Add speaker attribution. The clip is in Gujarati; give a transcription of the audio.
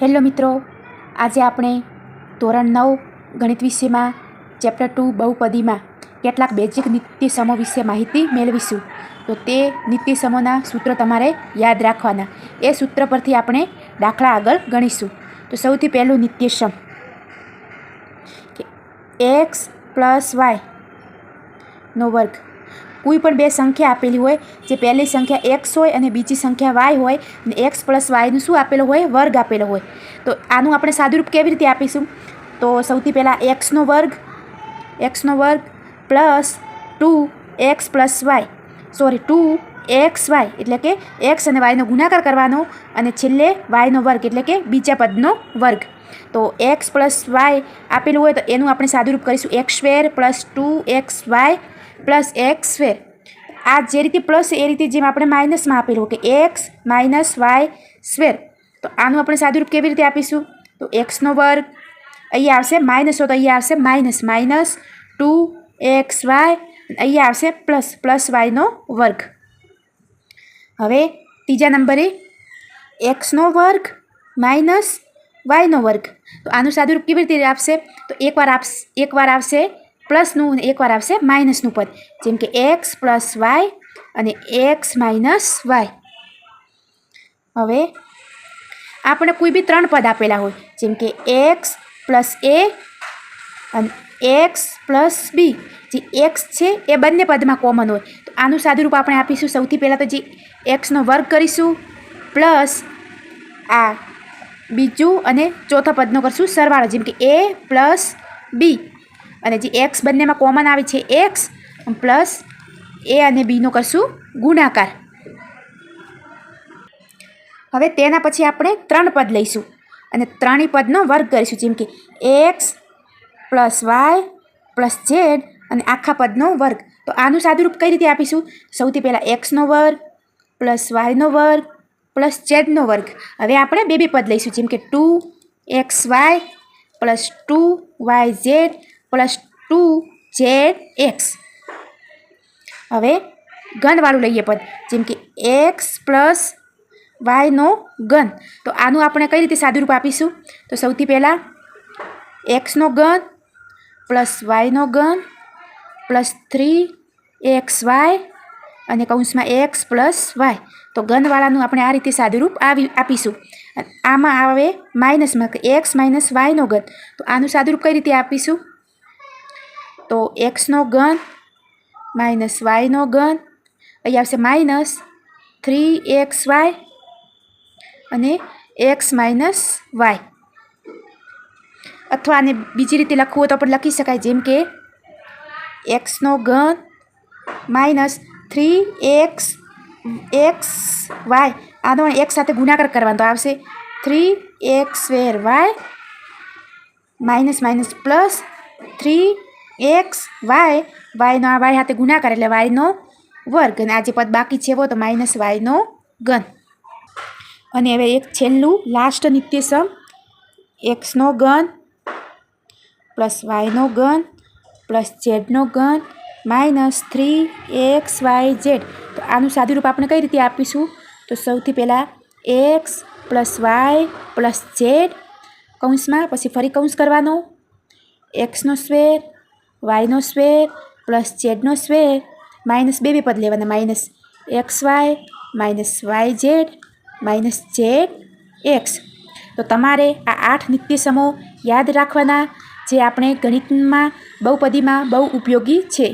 Speaker 1: હેલો મિત્રો, આજે આપણે ધોરણ નવ ગણિત વિષયમાં ચેપ્ટર ટુ બહુપદીમાં કેટલાક બેઝિક નિત્યસમો વિશે માહિતી મેળવીશું. તો તે નિત્યસમોના સૂત્રો તમારે યાદ રાખવાના. એ સૂત્ર પરથી આપણે દાખલા આગળ ગણીશું. તો સૌથી પહેલું નિત્યસમ એક્સ પ્લસ વાય નો વર્ગ. કોઈ પણ બે સંખ્યા આપેલી હોય, જે પહેલી સંખ્યા એક્સ હોય અને બીજી સંખ્યા વાય હોય અને એક્સ પ્લસ વાયનું શું આપેલું હોય? વર્ગ આપેલો હોય. તો આનું આપણે સાદુરૂપ કેવી રીતે આપીશું? તો સૌથી પહેલાં એક્સનો વર્ગ એક્સનો વર્ગ plus two x plus y sorry two x y એટલે કે એક્સ અને વાયનો ગુણાકાર કરવાનો અને છેલ્લે વાયનો વર્ગ, એટલે કે બીજા પદનો વર્ગ. તો એક્સ પ્લસ વાય આપેલું હોય તો એનું આપણે સાદુરૂપ કરીશું. X square plus two x y plus x square આ જે રીતે પ્લસ એ રીતે જેમ આપણે માઇનસમાં આપેલું કે એક્સ માઇનસ વાય સ્વેર તો આનું આપણે સાદુરૂપ કેવી રીતે આપીશું? તો એક્સનો વર્ગ અહીંયા આવશે માઇનસ, તો અહીંયા આવશે minus. Minus two x y અહીંયા આવશે પ્લસ. પ્લસ વાયનો વર્ગ. હવે ત્રીજા નંબરે એક્સનો વર્ગ માઇનસ વાયનો વર્ગ. તો આનું સાદુરૂપ કેવી રીતે આપશે? તો એકવાર આપશે એકવાર આવશે પ્લસનું એકવાર આવશે માઇનસનું પદ. જેમ કે એક્સ પ્લસ વાય અને એક્સ માઇનસ વાય. હવે આપણે કોઈ બી ત્રણ પદ આપેલા હોય, જેમ કે એક્સ પ્લસ એ અને એક્સ પ્લસ બી. જે એક્સ છે, એ બંને પદમાં કોમન હોય. તો આનું સાદુરૂપ આપણે આપીશું. સૌથી પહેલાં તો જે એક્સનો વર્ગ કરીશું, પ્લસ આ બીજું અને ચોથા પદનો કરશું સરવાળો, જેમ કે એ પ્લસ બી. અને જે એક્સ બંનેમાં કોમન આવે છે એક્સ પ્લસ એ અને બીનો કરશું ગુણાકાર. હવે તેના પછી આપણે ત્રણ પદ લઈશું અને ત્રણેય પદનો વર્ગ કરીશું, જેમ કે x plus y plus z અને આખા પદનો વર્ગ. તો આનું સાદુરૂપ કઈ રીતે આપીશું? સૌથી પહેલાં એક્સનો વર્ગ પ્લસ વાયનો વર્ગ પ્લસ ઝેડનો વર્ગ. હવે આપણે બે બે પદ લઈશું, જેમ કે two x y plus two y z plus two z x. હવે ઘનવાળું લઈએ પદ. જેમ કે એક્સ પ્લસ વાયનો ઘન. તો આનું આપણે કઈ રીતે સાદુરૂપ આપીશું? તો સૌથી પહેલાં એક્સનો ઘન પ્લસ વાયનો ઘન પ્લસ થ્રી એક્સ વાય અને કૌંસમાં એક્સ પ્લસ વાય. તો ઘનવાળાનું આપણે આ રીતે સાદુરૂપ આવી આપીશું. આમાં આવે માઇનસમાં એક્સ માઇનસ વાયનો ઘન. તો આનું સાદુરૂપ કઈ રીતે આપીશું? તો એક્સનો ઘન માઇનસ વાયનો ઘન. અહીં આવશે માઇનસ થ્રી એક્સ વાય અને એક્સ માઇનસ વાય અથવા આને બીજી રીતે લખવું હોય તો પણ લખી શકાય. જેમ કે એક્સનો ઘન minus three x x y આનો એક સાથે ગુણાકાર કરવાનો આવશે three x square y minus minus plus three x, y, વાયનો આ વાય સાથે ગુણાકાર એટલે વાયનો વર્ગ. અને આ જે પદ બાકી છે એવો તો માઇનસ વાયનો ઘન. અને હવે એક છેલ્લું લાસ્ટ નિત્યસમ. એક્સનો ઘન પ્લસ વાયનો ઘન પ્લસ ઝેડનો ઘન minus three x, y, z. તો આનું સાદુરૂપ આપણે કઈ રીતે આપીશું? તો સૌથી પહેલાં X plus Y plus Z કૌંસમાં, પછી ફરી કૌંસ કરવાનો. એક્સનો સ્વેર વાયનો સ્વેર પ્લસ ઝેડનો સ્વેર માઇનસ બે બે પદ લેવાના. Minus x y minus y z minus z x. તો તમારે આ આઠ નિત્યસમો યાદ રાખવાના જે આપણે ગણિતમાં બહુપદીમાં બહુ ઉપયોગી છે.